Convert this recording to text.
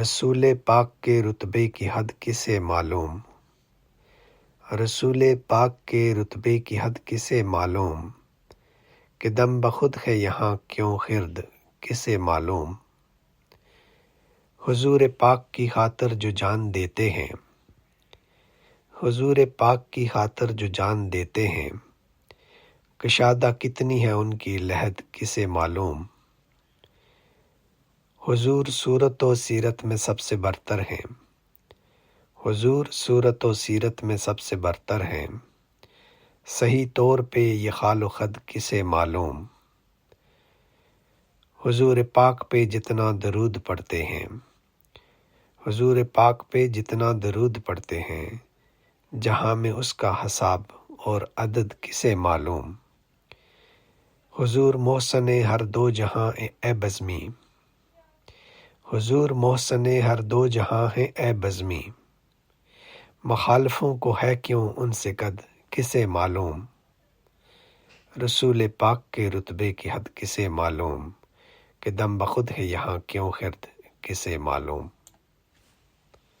رسول پاک کے رتبے کی حد کسے معلوم؟ رسول پاک کے رتبے کی حد کسے معلوم؟ کہ دم بخود ہے یہاں کیوں خرد کسے معلوم؟ حضور پاک کی خاطر جو جان دیتے ہیں۔ حضور پاک کی خاطر جو جان دیتے ہیں۔ کشادہ کتنی ہے ان کی لحد کسے معلوم؟ حضور صورت و سیرت میں سب سے برتر ہیں۔ حضور صورت و سیرت میں سب سے برتر ہیں۔ صحیح طور پہ یہ خال و خد کسے معلوم۔ حضور پاک پہ جتنا درود پڑھتے ہیں۔ حضور پاک پہ جتنا درود پڑھتے ہیں۔ جہاں میں اس کا حساب اور عدد کسے معلوم۔ حضور محسن ہر دو جہاں اے بزمی۔ حضور محسن ہر دو جہاں ہیں، اے بزمی۔ مخالفوں کو ہے کیوں ان سے قد؟ کسے معلوم؟ رسول پاک کے رتبے کی حد کسے معلوم؟ کہ دم بخود ہے یہاں کیوں خرد؟ کسے معلوم؟